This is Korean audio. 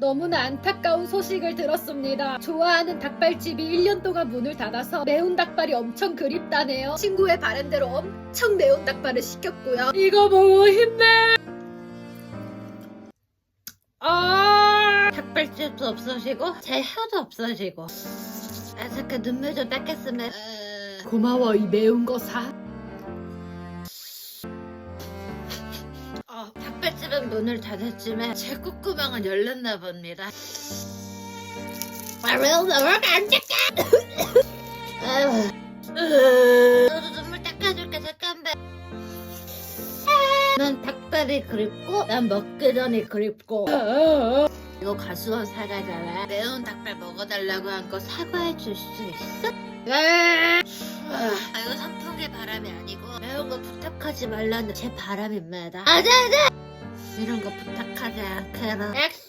너무나 안타까운 소식을 들었습니다. 좋아하는 닭발집이 1년 동안 문을 닫아서 매운 닭발이 엄청 그립다네요. 친구의 바람대로 엄청 매운 닭발을 시켰고요. 이거 보고 힘내! 아! 닭발집도 없어지고 제 혀도 없어지고 아 잠깐 눈물 좀 닦겠으면 어... 고마워, 이 매운 거 사. 닭발집은 문을 닫았지만 제 콧구멍은 열렸나 봅니다 아, 안 닦아? 아유, 너도 눈물 닦아줄게 잠깐만 난 닭발이 그립고 난 먹기 전이 그립고 이거 가수원 사과잖아 매운 닭발 먹어달라고 한 거 사과해 줄 수 있어? 네. 아, 이거 선풍기 바람이 아니고 매운 거 부탁하지 말라는 제 바람입니다. 아자아자! 이런 거 않게는 엑스